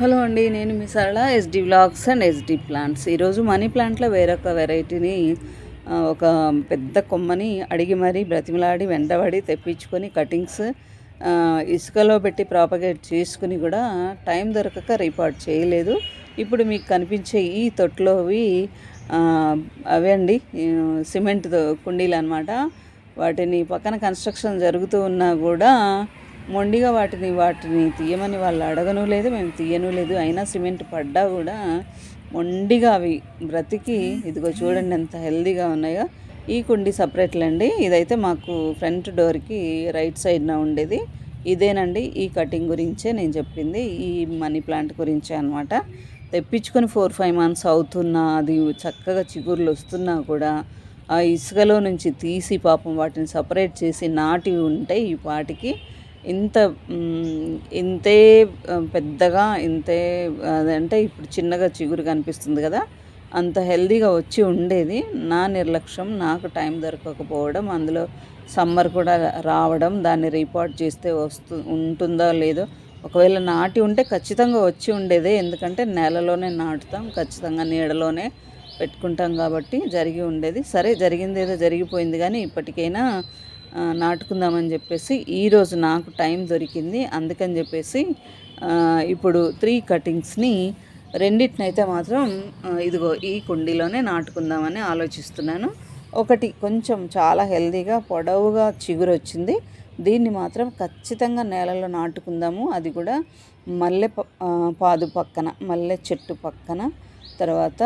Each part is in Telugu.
హలో అండి నేను మీ Sarala SD vlogs and SD plants ఈరోజు మనీ ప్లాంట్లో వేరొక వెరైటీని ఒక పెద్ద కొమ్మని అడిగి మరీ బ్రతిమలాడి వెంటబడి తెప్పించుకొని కటింగ్స్ ఇసుకలో పెట్టి ప్రాపగేట్ చేసుకుని కూడా టైం దొరకక రిపోర్ట్ చేయలేదు. ఇప్పుడు మీకు కనిపించే ఈ తొట్లోవి అవే అండి. సిమెంట్ కుండీలు అనమాట వాటిని పక్కన కన్స్ట్రక్షన్ జరుగుతూ ఉన్నా కూడా మొండిగా వాటిని వాటిని తీయమని వాళ్ళు అడగను లేదు మేము తీయను లేదు. అయినా సిమెంట్ పడ్డా కూడా మొండిగా అవి బ్రతికి ఇదిగో చూడండి ఎంత హెల్దీగా ఉన్నాయో. ఈ కుండి సపరేట్లండి. ఇదైతే మాకు ఫ్రంట్ డోర్కి రైట్ సైడ్న ఉండేది. ఇదేనండి. ఈ కటింగ్ గురించే నేను చెప్పింది. ఈ మనీ ప్లాంట్ గురించే అనమాట తెప్పించుకొని ఫోర్ ఫైవ్ మంత్స్ అవుతున్నా అది చక్కగా చిగుర్లు వస్తున్నా కూడా ఆ ఇసుకలో నుంచి తీసి పాపం వాటిని సపరేట్ చేసి నాటి ఉంటే ఈ పాటికి ఇంత ఇంతే పెద్దగా ఇంతే అదంటే ఇప్పుడు చిన్నగా చిగురు కనిపిస్తుంది కదా అంత హెల్దీగా వచ్చి ఉండేది. నా నిర్లక్ష్యం నాకు టైం దొరకకపోవడం అందులో సమ్మర్ కూడా రావడం దాన్ని రిపోర్ట్ చేస్తే వస్తు ఉంటుందో లేదో ఒకవేళ నాటి ఉంటే ఖచ్చితంగా వచ్చి ఉండేదే. ఎందుకంటే నేలలోనే నాటుతాం ఖచ్చితంగా నీడలోనే పెట్టుకుంటాం కాబట్టి జరిగి ఉండేది. సరే జరిగింది ఏదో జరిగిపోయింది కానీ ఇప్పటికైనా నాటుకుందామని చెప్పేసి ఈరోజు నాకు టైం దొరికింది. అందుకని చెప్పేసి ఇప్పుడు త్రీ కటింగ్స్ని రెండిటినైతే మాత్రం ఇదిగో ఈ కుండీలోనే నాటుకుందామని ఆలోచిస్తున్నాను. ఒకటి కొంచెం చాలా హెల్దీగా పొడవుగా చిగురు వచ్చింది దీన్ని మాత్రం ఖచ్చితంగా నేలలో నాటుకుందాము. అది కూడా మల్లె పాదు పక్కన మల్లె చెట్టు పక్కన తర్వాత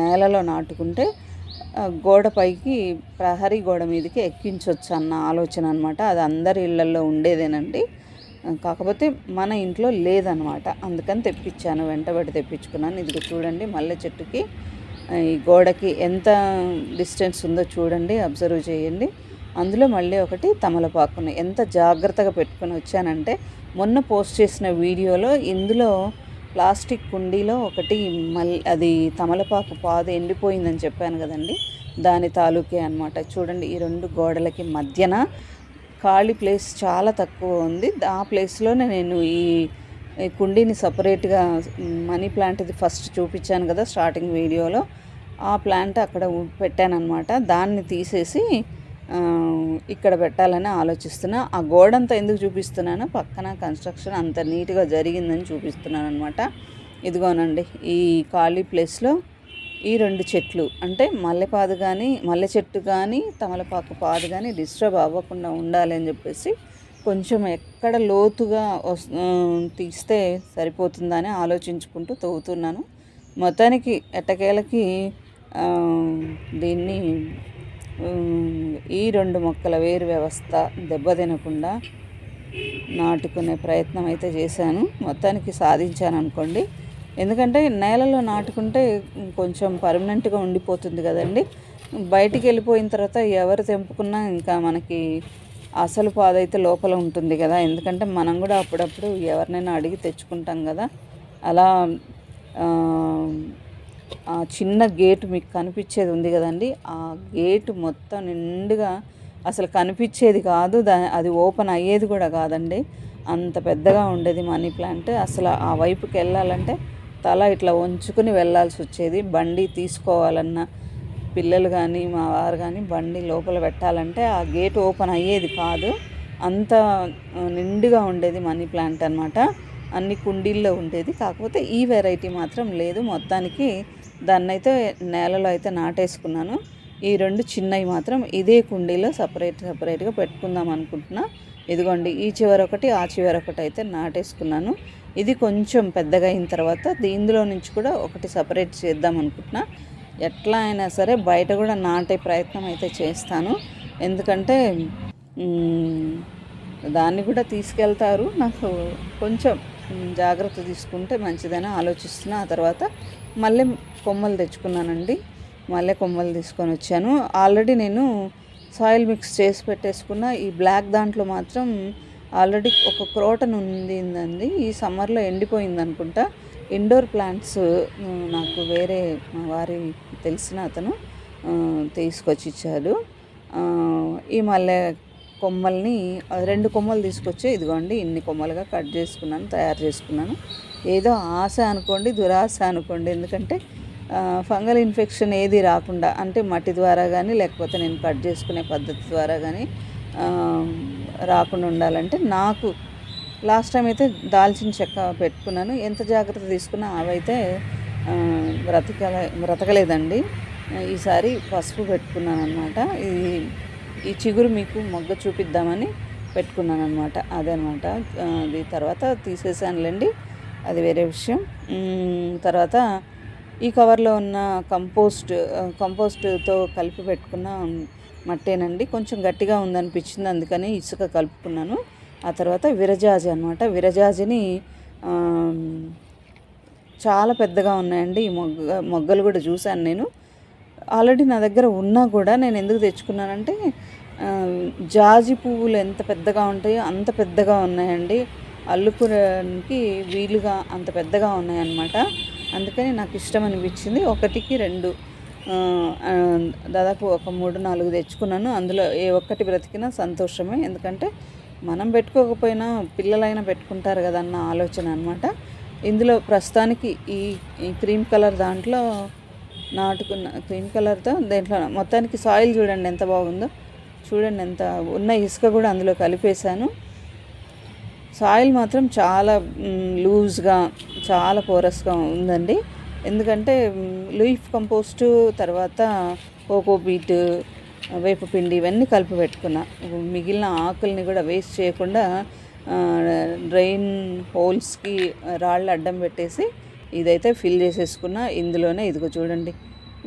నేలలో నాటుకుంటే గోడ పైకి ప్రహరీ గోడ మీదకి ఎక్కించవచ్చు అన్న ఆలోచన అనమాట అది అందరి ఇళ్ళలో ఉండేదేనండి. కాకపోతే మన ఇంట్లో లేదనమాట అందుకని తెప్పించాను వెంటబడి తెప్పించుకున్నాను. ఇది చూడండి మల్లె చెట్టుకి ఈ గోడకి ఎంత డిస్టెన్స్ ఉందో చూడండి అబ్జర్వ్ చేయండి. అందులో మళ్ళీ ఒకటి తమలపాకుని. ఎంత జాగ్రత్తగా పెట్టుకొని వచ్చానంటే మొన్న పోస్ట్ చేసిన వీడియోలో ఇందులో ప్లాస్టిక్ కుండీలో ఒకటి మల్ అది తమలపాకు పాదు ఎండిపోయిందని చెప్పాను కదండి. దాని తాలూకే అనమాట చూడండి ఈ రెండు గోడలకి మధ్యన ఖాళీ ప్లేస్ చాలా తక్కువ ఉంది. ఆ ప్లేస్లోనే నేను ఈ కుండీని సపరేట్గా మనీ ప్లాంట్ ఇది ఫస్ట్ చూపించాను కదా స్టార్టింగ్ వీడియోలో. ఆ ప్లాంట్ అక్కడ పెట్టాను దాన్ని తీసేసి ఇక్కడ పెట్టాలని ఆలోచిస్తున్నా. ఆ గోడంతా ఎందుకు చూపిస్తున్నాను పక్కన కన్స్ట్రక్షన్ అంత నీట్గా జరిగిందని చూపిస్తున్నాను అనమాట ఇదిగోనండి ఈ ఖాళీ ప్లేస్లో ఈ రెండు చెట్లు అంటే మల్లెపాదు కానీ మల్లె చెట్టు కానీ తమలపాకు పాదు కానీ డిస్టర్బ్ అవ్వకుండా ఉండాలి అని చెప్పేసి కొంచెం ఎక్కడ లోతుగా తీస్తే సరిపోతుందని ఆలోచించుకుంటూ తవ్వుతున్నాను. మొత్తానికి ఎట్టకేలకి దీన్ని ఈ రెండు మొక్కల వేరు వ్యవస్థ దెబ్బతినకుండా నాటుకునే ప్రయత్నం అయితే చేశాను. మొత్తానికి సాధించాను అనుకోండి ఎందుకంటే నేలలో నాటుకుంటే కొంచెం పర్మనెంట్గా ఉండిపోతుంది కదండి. బయటికి వెళ్ళిపోయిన తర్వాత ఎవరు తెంపుకున్నా ఇంకా మనకి అసలు పాదైతే లోపల ఉంటుంది కదా. ఎందుకంటే మనం కూడా అప్పుడప్పుడు ఎవరినైనా అడిగి తెచ్చుకుంటాం కదా. అలా చిన్న గేటు మీకు కనిపించేది ఉంది కదండి. ఆ గేటు మొత్తం నిండుగా అసలు కనిపించేది కాదు. దా అది ఓపెన్ అయ్యేది కూడా కాదండి. అంత పెద్దగా ఉండేది మనీ ప్లాంట్. అసలు ఆ వైపుకి వెళ్ళాలంటే తల ఇట్లా వంచుకుని వెళ్ళాల్సి వచ్చేది. బండి తీసుకోవాలన్నా పిల్లలు కానీ మా వారు కానీ బండి లోపల పెట్టాలంటే ఆ గేట్ ఓపెన్ అయ్యేది కాదు. అంత నిండుగా ఉండేది మనీ ప్లాంట్ అనమాట అన్ని కుండీల్లో ఉండేది. కాకపోతే ఈ వెరైటీ మాత్రం లేదు. మొత్తానికి దాన్ని అయితే నేలలో అయితే నాటేసుకున్నాను. ఈ రెండు చిన్నవి మాత్రం ఇదే కుండీలో సపరేట్ సపరేట్గా పెట్టుకుందాం అనుకుంటున్నా. ఇదిగోండి ఈ చివర ఒకటి ఆ చివర ఒకటి అయితే నాటేసుకున్నాను. ఇది కొంచెం పెద్దగా అయిన తర్వాత దీనిలో నుంచి కూడా ఒకటి సపరేట్ చేద్దాం అనుకుంటున్నా. ఎట్లా అయినా సరే బయట కూడా నాటే ప్రయత్నం అయితే చేస్తాను. ఎందుకంటే దాన్ని కూడా తీసుకెళ్తారు. నాకు కొంచెం జాగ్రత్త తీసుకుంటే మంచిదని ఆలోచిస్తున్నా. ఆ తర్వాత మళ్ళీ కొమ్మలు తెచ్చుకున్నానండి. మళ్ళీ కొమ్మలు తీసుకొని వచ్చాను. ఆల్రెడీ నేను సాయిల్ మిక్స్ చేసి పెట్టేసుకున్న ఈ బ్లాక్ దాంట్లో మాత్రం ఆల్రెడీ ఒక క్రోటన్ ఉండిందండి. ఈ సమ్మర్లో ఎండిపోయింది అనుకుంటా. ఇండోర్ ప్లాంట్స్ నాకు వేరే మా వారి తెలిసిన అతను తీసుకొచ్చి ఇచ్చాడు. ఈ మల్లె కొమ్మల్ని రెండు కొమ్మలు తీసుకొచ్చి ఇదిగోండి ఇన్ని కొమ్మలుగా కట్ చేసుకున్నాను తయారు చేసుకున్నాను. ఏదో ఆశ అనుకోండి దురాశ అనుకోండి. ఎందుకంటే ఫంగల్ ఇన్ఫెక్షన్ ఏది రాకుండా అంటే మట్టి ద్వారా కానీ లేకపోతే నేను కట్ చేసుకునే పద్ధతి ద్వారా కానీ రాకుండా ఉండాలంటే నాకు లాస్ట్ టైం అయితే దాల్చిన చెక్క పెట్టుకున్నాను. ఎంత జాగ్రత్త తీసుకున్నా అవైతే బ్రతకలే బ్రతకలేదండి. ఈసారి పసుపు పెట్టుకున్నాను అనమాట ఈ ఈ చిగురు మీకు మొగ్గ చూపిద్దామని పెట్టుకున్నాను అనమాట అదనమాట అది తర్వాత తీసేసానులేండి. అది వేరే విషయం. తర్వాత ఈ కవర్లో ఉన్న కంపోస్ట్ కంపోస్ట్తో కలిపి పెట్టుకున్న మట్టేనండి. కొంచెం గట్టిగా ఉందనిపించింది అందుకని ఇసుక కలుపుకున్నాను. ఆ తర్వాత విరజాజి అనమాట విరజాజిని చాలా పెద్దగా ఉన్నాయండి. ఈ మొగ్గ మొగ్గలు కూడా చూశాను నేను. ఆల్రెడీ నా దగ్గర ఉన్నా కూడా నేను ఎందుకు తెచ్చుకున్నానంటే జాజి పువ్వులు ఎంత పెద్దగా ఉంటాయో అంత పెద్దగా ఉన్నాయండి. అల్లుకోవడానికి వీలుగా అంత పెద్దగా ఉన్నాయన్నమాట. అందుకని నాకు ఇష్టం అనిపించింది. ఒకటికి రెండు దాదాపు ఒక మూడు నాలుగు తెచ్చుకున్నాను. అందులో ఏ ఒక్కటి బ్రతికినా సంతోషమే. ఎందుకంటే మనం పెట్టుకోకపోయినా పిల్లలైనా పెట్టుకుంటారు కదా అన్న ఆలోచన అనమాట ఇందులో ప్రస్తుతానికి ఈ ఈ క్రీమ్ కలర్ దాంట్లో నాటుకున్న క్రీమ్ కలర్తో దేంట్లో మొత్తానికి సాయిల్ చూడండి ఎంత బాగుందో. చూడండి ఎంత ఉన్న ఇసుక కూడా అందులో కలిపేశాను. సాయిల్ మాత్రం చాలా లూజ్గా చాలా పోరస్గా ఉందండి. ఎందుకంటే లూఫ్ కంపోస్టు తర్వాత కోకోపీట్ వేపపిండి ఇవన్నీ కలిపి పెట్టుకున్నా. మిగిలిన ఆకుల్ని కూడా వేస్ట్ చేయకుండా డ్రైన్ హోల్స్కి రాళ్ళు అడ్డం పెట్టేసి ఇదైతే ఫిల్ చేసేసుకున్న ఇందులోనే ఇదిగో చూడండి.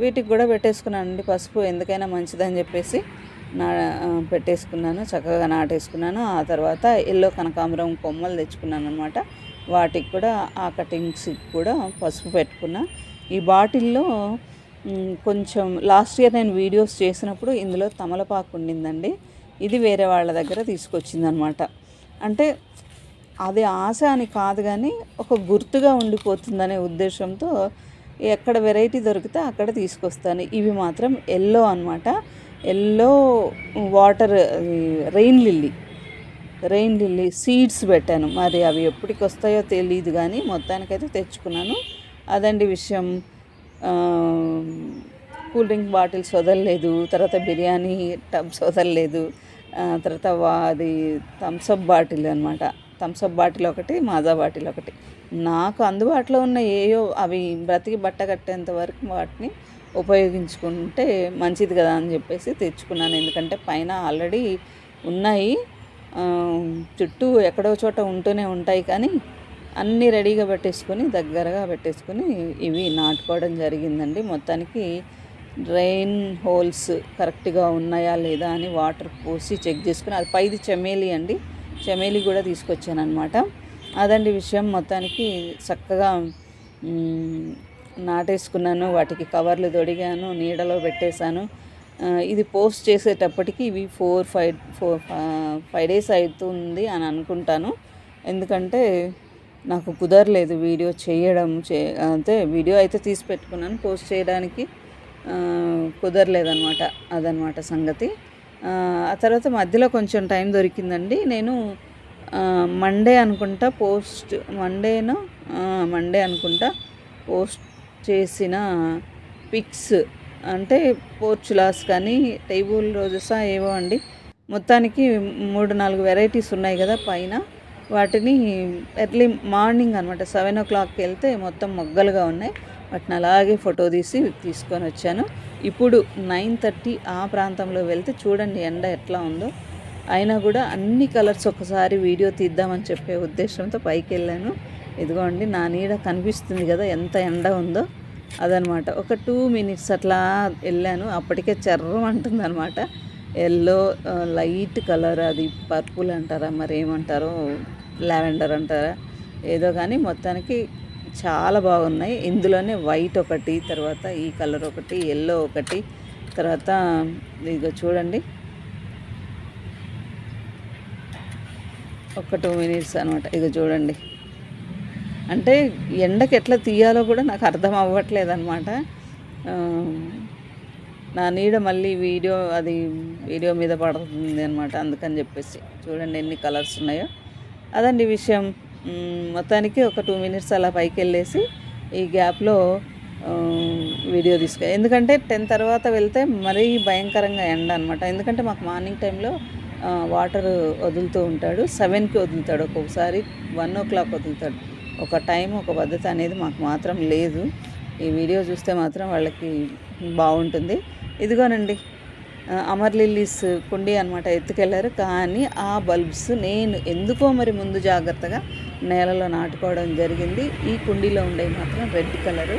వీటికి కూడా పెట్టేసుకున్నానండి పసుపు ఎందుకైనా మంచిదని చెప్పేసి నా పెట్టేసుకున్నాను చక్కగా నాటేసుకున్నాను. ఆ తర్వాత ఎల్లో కనకాంబరం కొమ్మలు తెచ్చుకున్నాను అనమాట వాటికి కూడా ఆ కటింగ్స్కి కూడా పసుపు పెట్టుకున్నా. ఈ బాటిల్లో కొంచెం లాస్ట్ ఇయర్ నేను వీడియోస్ చేసినప్పుడు ఇందులో తమలపాకు ఉండిందండి. ఇది వేరే వాళ్ళ దగ్గర తీసుకొచ్చిందనమాట అంటే అది ఆశ అని కాదు కానీ ఒక గుర్తుగా ఉండిపోతుందనే ఉద్దేశంతో ఎక్కడ వెరైటీ దొరికితే అక్కడ తీసుకొస్తాను. ఇవి మాత్రం ఎల్లో అనమాట yellow water rain lily. Rain lily seeds పెట్టాను. మరి అవి ఎప్పటికి వస్తాయో తెలియదు కానీ మొత్తానికైతే తెచ్చుకున్నాను. అదండి విషయం. కూల్ డ్రింక్ బాటిల్స్ వదలలేదు తర్వాత బిర్యానీ టబ్స్ వదలలేదు తర్వాత అది థమ్స్అప్ బాటిల్ అనమాట థమ్స్అప్ బాటిల్ ఒకటి మాజా బాటిల్ ఒకటి. నాకు అందుబాటులో ఉన్న ఏయో అవి బ్రతికి బట్ట కట్టేంత వరకు వాటిని ఉపయోగించుకుంటే మంచిది కదా అని చెప్పేసి తెచ్చుకున్నాను. ఎందుకంటే పైన ఆల్రెడీ ఉన్నాయి. చుట్టూ ఎక్కడో చోట ఉంటూనే ఉంటాయి కానీ అన్నీ రెడీగా పెట్టేసుకొని దగ్గరగా పెట్టేసుకొని ఇవి నాటుకోవడం జరిగిందండి. మొత్తానికి డ్రైన్ హోల్స్ కరెక్ట్గా ఉన్నాయా లేదా అని వాటర్ పోసి చెక్ చేసుకుని అది పైది చెమేలి అండి. చమేలి కూడా తీసుకొచ్చాను అనమాట అదండి విషయం. మొత్తానికి చక్కగా నాటేసుకున్నాను. వాటికి కవర్లు తొడిగాను నీడలో పెట్టేశాను. ఇది పోస్ట్ చేసేటప్పటికి ఇవి four five four five days అవుతుంది అని అనుకుంటాను. ఎందుకంటే నాకు కుదరలేదు వీడియో చేయడం చే అంటే వీడియో అయితే తీసి పెట్టుకున్నాను. పోస్ట్ చేయడానికి కుదరలేదనమాట అదనమాట సంగతి. ఆ, తర్వాత మధ్యలో కొంచెం టైం దొరికిందండి. నేను మండే అనుకుంటా పోస్ట్ మండేనో మండే అనుకుంటా పోస్ట్ చేసిన పిక్స్ అంటే పోర్చులాస్ కానీ టేబుల్ రోజెసా ఏవో అండి. మొత్తానికి మూడు నాలుగు వెరైటీస్ ఉన్నాయి కదా పైన. వాటిని ఎర్లీ మార్నింగ్ అనమాట సెవెన్ ఓ క్లాక్కి వెళ్తే మొత్తం మొగ్గలుగా ఉన్నాయి. వాటిని అలాగే ఫోటో తీసి తీసుకొని వచ్చాను. ఇప్పుడు నైన్ థర్టీ ఆ ప్రాంతంలో వెళ్తే చూడండి ఎండ ఎట్లా ఉందో. అయినా కూడా అన్ని కలర్స్ ఒకసారి వీడియో తీద్దామని చెప్పే ఉద్దేశంతో పైకి వెళ్ళాను. ఇదిగోండి నా నీడ కనిపిస్తుంది కదా ఎంత ఎండ ఉందో. అదనమాట. ఒక టూ మినిట్స్ అట్లా వెళ్ళాను. అప్పటికే చర్రం అంటుంది అనమాట ఎల్లో లైట్ కలర్ అది పర్పుల్ అంటారా మరి ఏమంటారో లావెండర్ అంటారా ఏదో కానీ మొత్తానికి చాలా బాగున్నాయి. ఇందులోనే వైట్ ఒకటి తర్వాత ఈ కలర్ ఒకటి ఎల్లో ఒకటి తర్వాత ఇదిగో చూడండి. ఒక టూ మినిట్స్ అనమాట ఇక చూడండి. అంటే ఎండకి ఎట్లా తీయాలో కూడా నాకు అర్థం అవ్వట్లేదు అనమాట నా నీడ మళ్ళీ వీడియో అది వీడియో మీద పడుతుంది అనమాట అందుకని చెప్పేసి చూడండి ఎన్ని కలర్స్ ఉన్నాయో. అదండి విషయం. మొత్తానికి ఒక టూ మినిట్స్ అలా పైకి వెళ్ళేసి ఈ గ్యాప్లో వీడియో తీసుకు ఎందుకంటే టెన్ తర్వాత వెళ్తే మరీ భయంకరంగా ఎండ అనమాట ఎందుకంటే మాకు మార్నింగ్ టైంలో వాటర్ వదులుతూ ఉంటాడు. సెవెన్కి వదులుతాడు ఒక్కొక్కసారి. వన్ ఓ క్లాక్ వదులుతాడు. ఒక టైం ఒక పద్ధతి అనేది మాకు మాత్రం లేదు. ఈ వీడియో చూస్తే మాత్రం వాళ్ళకి బాగుంటుంది. ఇదిగోనండి అమర్లిల్లీస్ అమర్ లిల్లీస్ కుండీ అనమాట ఎత్తుకెళ్ళారు. కానీ ఆ బల్బ్స్ నేను ఎందుకో మరి ముందు జాగ్రత్తగా నేలలో నాటుకోవడం జరిగింది. ఈ కుండీలో ఉండేవి మాత్రం రెడ్ కలరు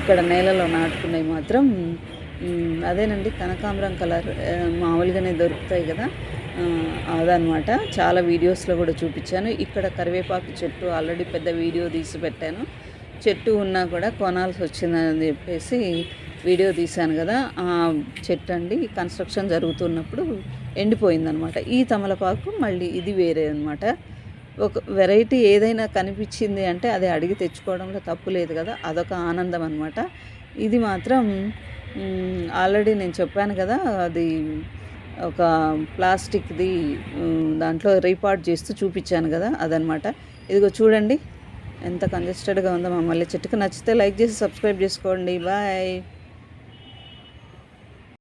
ఇక్కడ నేలలో నాటుకునేవి మాత్రం అదేనండి కనకాంబరం కలర్ మామూలుగానే దొరుకుతాయి కదా అదనమాట చాలా వీడియోస్లో కూడా చూపించాను. ఇక్కడ కరివేపాకు చెట్టు ఆల్రెడీ పెద్ద వీడియో తీసి పెట్టాను. చెట్టు ఉన్నా కూడా కొనాల్సి వచ్చిందని చెప్పేసి వీడియో తీశాను కదా ఆ చెట్టు అండి. కన్స్ట్రక్షన్ జరుగుతున్నప్పుడు ఎండిపోయిందనమాట ఈ తమలపాకు మళ్ళీ ఇది వేరే అనమాట ఒక వెరైటీ ఏదైనా కనిపించింది అంటే అది అడిగి తెచ్చుకోవడంలో తప్పు లేదు కదా అదొక ఆనందం అనమాట ఇది మాత్రం ఆల్రెడీ నేను చెప్పాను కదా అది ఒక ప్లాస్టిక్ది దాంట్లో రీపార్ట్ చేస్తూ చూపించాను కదా అదనమాట ఇదిగో చూడండి ఎంత కంజెస్టెడ్గా ఉందో మమ్మల్ని మళ్ళీ చెట్టుకు నచ్చితే లైక్ చేసి సబ్స్క్రైబ్ చేసుకోండి. బాయ్.